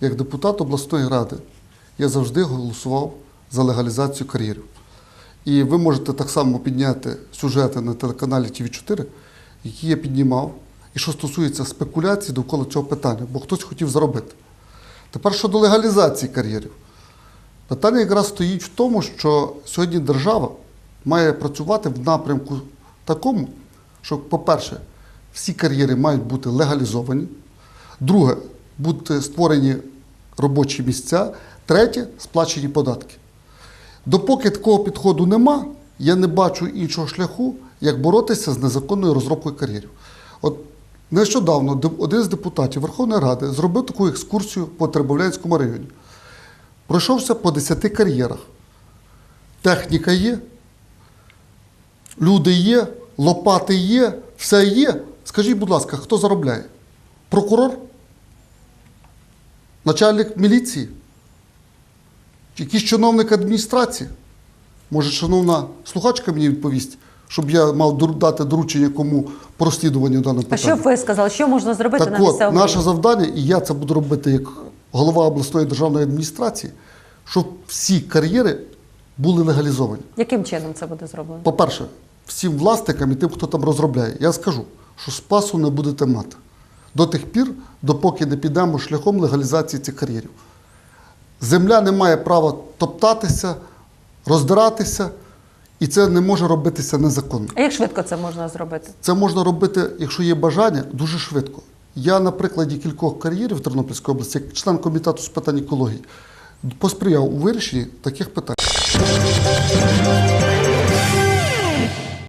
Як депутат обласної ради я завжди голосував за легалізацію кар'єрів. І ви можете так само підняти сюжети на телеканалі ТВ4, які я піднімав, і що стосується спекуляцій довкола цього питання, бо хтось хотів заробити. Тепер щодо легалізації кар'єрів. Питання якраз стоїть в тому, що сьогодні держава має працювати в напрямку такому, що, по-перше, всі кар'єри мають бути легалізовані. Друге, бути створені робочі місця. Третє сплачені податки. Допоки такого підходу нема, я не бачу іншого шляху, як боротися з незаконною розробкою кар'єрів. От нещодавно один з депутатів Верховної Ради зробив таку екскурсію по Тербовлянському районі. Пройшовся по 10 кар'єрах. Техніка є, люди є, лопати є, все є. Скажіть, будь ласка, хто заробляє? Прокурор? Начальник міліції? Якийсь чиновник адміністрації? Може, шановна слухачка мені відповість, щоб я мав дати доручення кому по розслідуванню даного А що б ви сказали, що можна зробити Так на от, місцевому наше завдання, і я це буду робити як голова обласної державної адміністрації, щоб всі кар'єри були легалізовані. Яким чином це буде зроблено? По-перше, всім власникам і тим, хто там розробляє, я скажу, що спасу не будете мати до тих пір, допоки не підемо шляхом легалізації цих кар'єрів. Земля не має права топтатися, роздиратися, і це не може робитися незаконно. А як швидко це можна зробити? Це можна робити, якщо є бажання, дуже швидко. Я на прикладі кількох кар'єрів Тернопільської області, як член комітету з питань екології, посприяв у вирішенні таких питань.